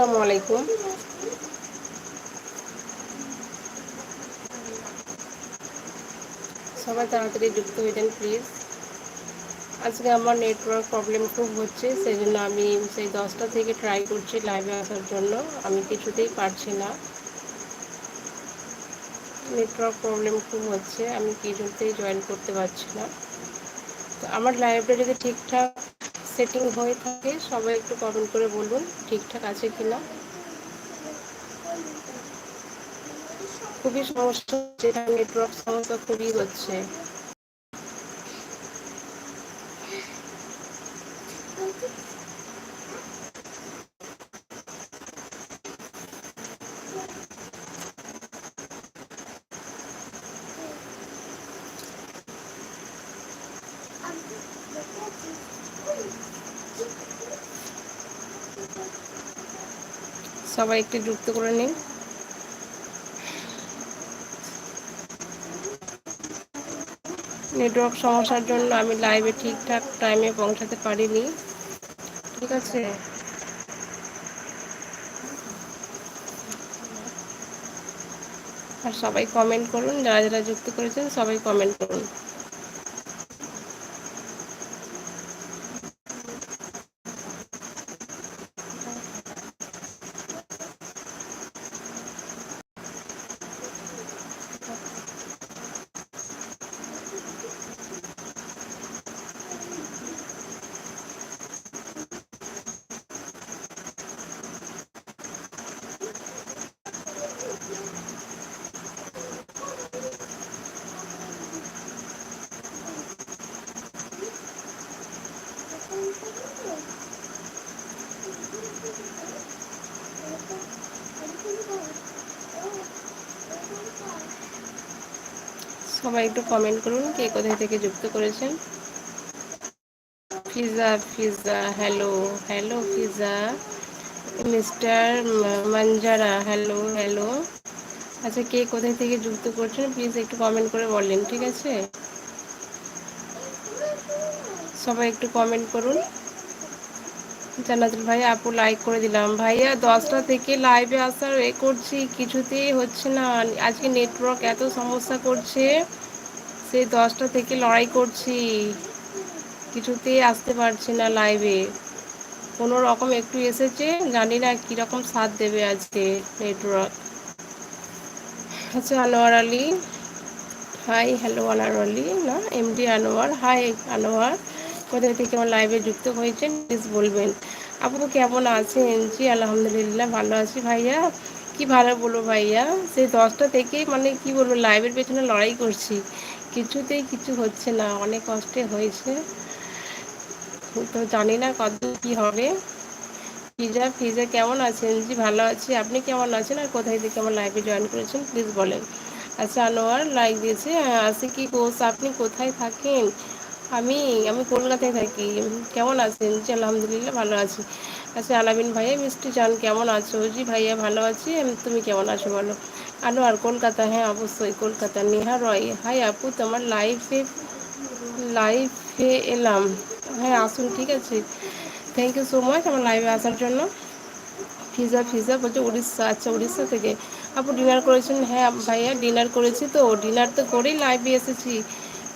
আসসালামু আলাইকুম। সবাই তাড়াতাড়ি যুক্ত হয়ে প্লিজ আজকে আমার নেটওয়ার্ক প্রবলেম খুব হচ্ছে সেই জন্য আমি সেই দশটা থেকে ট্রাই করছি লাইভে আসার জন্য। আমি কিছুতেই পারছি না। নেটওয়ার্ক প্রবলেম খুব হচ্ছে, আমি কিছুতেই জয়েন করতে পারছি না। তো আমার লাইভটা যদি ঠিকঠাক সেটিং হয়ে থাকে, সবাই একটু কমেন্ট করে বলুন ঠিকঠাক আছে কিনা। খুবই সমস্যা যেটা নেটওয়ার্ক সমস্যা খুবই হচ্ছে। সবাই একটু যুক্ত করে নিন। নেটওয়ার্ক সমস্যার জন্য আমি লাইভে ঠিকঠাক টাইমে পৌঁছাতে পারিনি। ঠিক আছে? আর সবাই কমেন্ট করুন, যারা যারা যুক্ত করেছেন সবাই কমেন্ট করুন। সবাই একটু কমেন্ট করুন কে কোথায় থেকে যুক্ত করেছেন। Fiza Fiza hello hello Fiza mister Manjara hello hello আচ্ছা কে কোথায় থেকে যুক্ত করছেন প্লিজ একটু কমেন্ট করে বলেন, ঠিক আছে? সবাই একটু কমেন্ট করুন। জানাতুল ভাই, আপু লাইক করে দিলাম। ভাইয়া, দশটা থেকে লাইভে আসার এ করছি, কিছুতেই হচ্ছে না। আজকে নেটওয়ার্ক এত সমস্যা করছে সেই দশটা থেকে লড়াই করছি, কিছুতেই আসতে পারছি না লাইভে কোনো রকম একটু এসেছে, জানি না কীরকম সাথ দেবে আজকে নেটওয়ার্ক আচ্ছা আনোয়ার আলী। হাই হ্যালো আনোয়ার আলী, না? এমডি আনোয়ার। হাই আনোয়ার। কোথায় থেকে আমার লাইভে যুক্ত হয়েছেন প্লিজ বলবেন। আপু, কেমন আছেন? জি আলহামদুলিল্লাহ, ভালো আছি ভাইয়া। কি ভালো বলব ভাইয়া? সেই দশটা থেকে মানে কি বলব লাইভের পেছনে লড়াই করছি। কিছুতেই কিছু হচ্ছে না, অনেক কষ্টে হয়েছে। তো জানি না কত কি হবে। ফিজা ফিজা, কেমন আছেন জি ভালো আছি। আপনি কেমন আছেন আর কোথায় থেকে আমার লাইভে জয়েন করেছেন প্লিজ বলেন। আচ্ছা আনোয়ার লাইক দিয়েছে। আসি কি কোর্স আপনি কোথায় থাকেন? আমি আমি কলকাতায় থাকি। কেমন আছেন? জি, আলহামদুলিল্লাহ ভালো আছি। আচ্ছা আলামিন ভাইয়া, মিষ্টি চান কেমন আছো? জি, ভাইয়া, ভালো আছি। তুমি কেমন আছো বলো? আলো আর কলকাতা হ্যাঁ অবশ্যই কলকাতা। নেহা রয়, হাই আপু, তোমার লাইফে লাইফে এলাম। হ্যাঁ আসুন, ঠিক আছে। থ্যাংক ইউ সো মাচ আমার লাইভে আসার জন্য। ফিজা ফিজা বলছে উড়িষ্যা আচ্ছা উড়িষ্যা থেকে। আপু ডিনার করেছেন? হ্যাঁ ভাইয়া ডিনার করেছি তো। ডিনার তো করেই লাইভে এসেছি।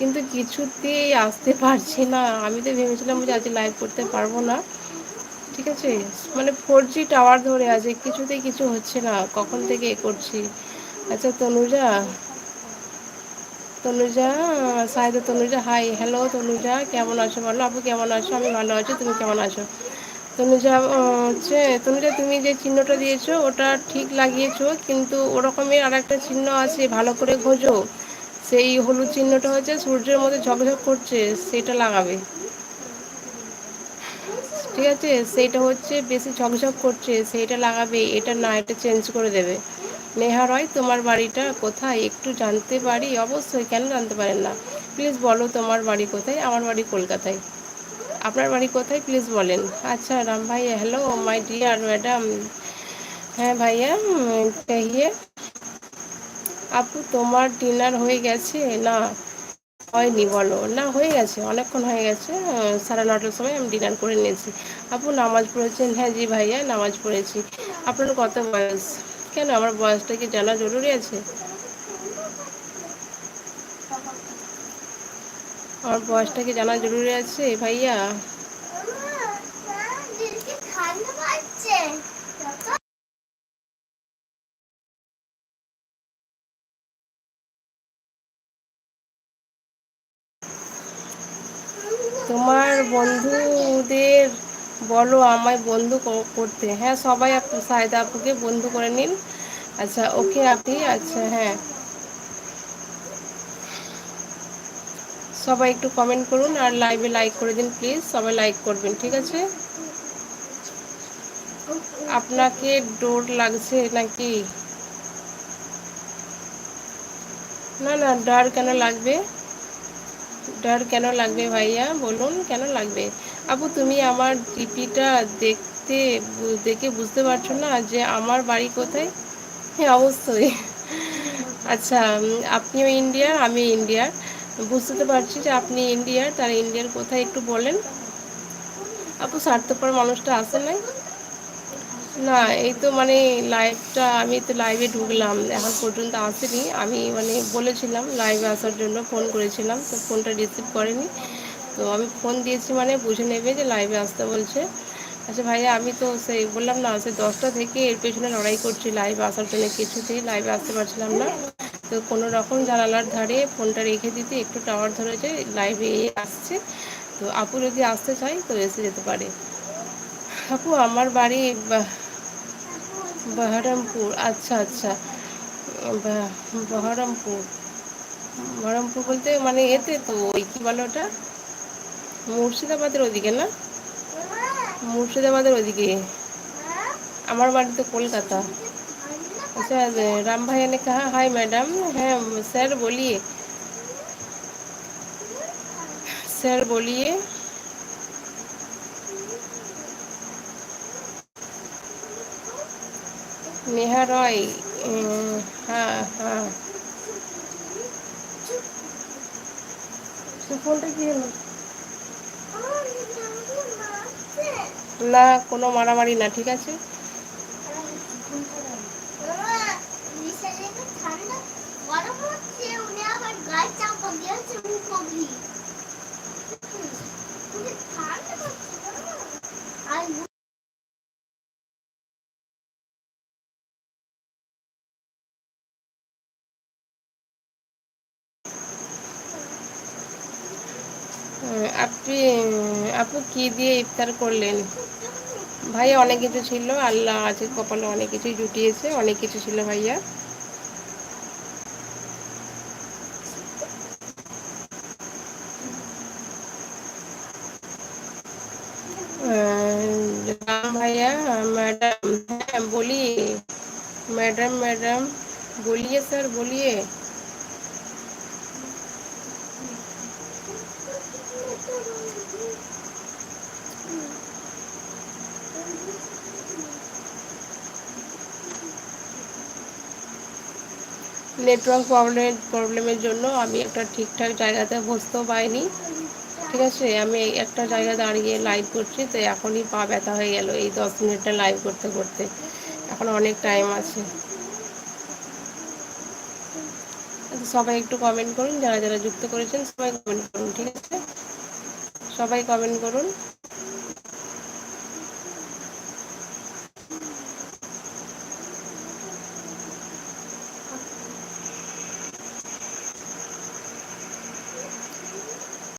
কিন্তু কিছুতেই আসতে পারছি না। আমি তো ভেবেছিলাম যে আজকে লাইভ করতে পারব না। ঠিক আছে? মানে ফোর জি টাওয়ার ধরে আছে, কিছুতেই কিছু হচ্ছে না। কখন থেকে এ করছি? আচ্ছা তনুজা। তনুজা সাইদা তনুজা হাই হ্যালো তনুজা, কেমন আছো? বলো, আপু কেমন আছো? আমি ভালো আছি, তুমি কেমন আছো? তনুজা হচ্ছে, তনুজা, তুমি যে চিহ্নটা দিয়েছ, ওটা ঠিক লাগিয়েছো, কিন্তু ওরকমের আর একটা চিহ্ন আছে, ভালো করে খোঁজো। সেই হলুদ চিহ্নটা হচ্ছে সূর্যের মধ্যে ঝকঝক করছে, সেটা লাগাবে। ঠিক আছে? সেইটা হচ্ছে বেশি ঝকঝক করছে, সেইটা লাগাবে, এটা না, এটা চেঞ্জ করে দেবে। নেহা রয়, তোমার বাড়িটা কোথায়? একটু জানতে পারি? অবশ্যই, কেন জানতে পারেন না? প্লিজ বলো, তোমার বাড়ি কোথায়? আমার বাড়ি কলকাতায়। আপনার বাড়ি কোথায়? প্লিজ বলেন। আচ্ছা রাম ভাই হ্যালো মাই ডিয়ার ম্যাডাম হ্যাঁ ভাইয়া আপু, তোমার ডিনার হয়ে গেছে? না, হয়নি, বলো। না, হয়ে গেছে, অনেকক্ষণ হয়ে গেছে সাড়ে নটার সময় আমি ডিনার করে নিয়েছি। আপু, নামাজ পড়েছেন? হ্যাঁ জি ভাইয়া, নামাজ পড়েছি। আপনার কত বয়স? কেন, আমার বয়সটা কি জানা জরুরি আছে? আমার বয়সটা কি জানা জরুরি আছে ভাইয়া? তোমার বন্ধুদের বলো, আমায় বন্ধু করতে। হ্যাঁ সবাই আপু সাহেদা আপুকে বন্ধু করে নিন। আচ্ছা ওকে আপনি আচ্ছা হ্যাঁ। সবাই একটু কমেন্ট করুন আর লাইভে লাইক করে দিন প্লিজ সবাই লাইক করবেন, ঠিক আছে? আপনাকে ডোর লাগছে নাকি? না না ডার কেন লাগবে? ডার কেন লাগবে ভাইয়া? বলুন, কেন লাগবে? আপু, তুমি আমার জিপিটা দেখতে দেখে বুঝতে পারছ না যে আমার বাড়ি কোথায়? হ্যাঁ অবশ্যই। আচ্ছা আপনিও ইন্ডিয়ার আমি ইন্ডিয়ার বুঝতে পারছি যে আপনি ইন্ডিয়ার তার ইন্ডিয়ার কোথায় একটু বলেন। আপু, স্বার্থপর মানুষটা আসে নাই? না, এই তো মানে লাইভটা আমি তো লাইভে ঢুকলাম, এখন পর্যন্ত আসেনি। আমি মানে বলেছিলাম লাইভে আসার জন্য ফোন করেছিলাম, তো ফোনটা রিসিভ করেনি। তো আমি ফোন দিয়েছি মানে বুঝে নেবে যে লাইভে আসতে বলছে। আচ্ছা ভাইয়া, আমি তো সেই বললাম না, সে দশটা থেকে এর পেছনে লড়াই করছি লাইভে আসার জন্য কিছুতেই। লাইভে আসতে পারছিলাম না। তো কোনো রকম জানালার ধারে ফোনটা রেখে দিতে একটু টাওয়ার ধরেছে লাইভে আসছে তো আপু যদি আসতে চাই তো এসে যেতে পারে। আপু আমার বাড়ি বহরমপুর আচ্ছা আচ্ছা বহরমপুর বহরমপুর বলতে মানে এতে তো ওই কী বলো ওটা মুর্শিদাবাদের ওদিকে না মুর্শিদাবাদের ওদিকে আমার বাড়ি তো কলকাতা আচ্ছা রাম ভাইয়া ने कहा हाय मैडम হ্যাঁ স্যার বলিয়ে স্যার বলিয়ে নেহা রয় হ্যাঁ হ্যাঁ ফোনটা কি হলো না কোনো মারামারি না ঠিক আছে? গরম হচ্ছে উনি আবার গায়ে চাপা দিয়েছে মুখ আপনি, আপু কি দিয়ে ইফতার করলেন? ভাইয়া অনেক কিছু ছিল। আল্লাহ আছে কপালে অনেক কিছুই জুটিয়েছে, অনেক কিছু ছিল ভাইয়া। ভাইয়া, ম্যাডাম হ্যাঁ, বলি। ম্যাডাম ম্যাডাম, বলিয়ে, স্যার, বলিয়ে। নেটওয়ার্ক প্রবলেম প্রবলেমের জন্য আমি একটা ঠিকঠাক জায়গাতে বসতেও পাইনি ঠিক আছে? আমি একটা জায়গায় দাঁড়িয়ে লাইভ করছি, তো এখনই পা ব্যথা হয়ে গেল এই দশ মিনিটটা লাইভ করতে করতে। এখন অনেক টাইম আছে। সবাই একটু কমেন্ট করুন, যারা যারা যুক্ত করেছেন সবাই কমেন্ট করুন, ঠিক আছে? সবাই কমেন্ট করুন।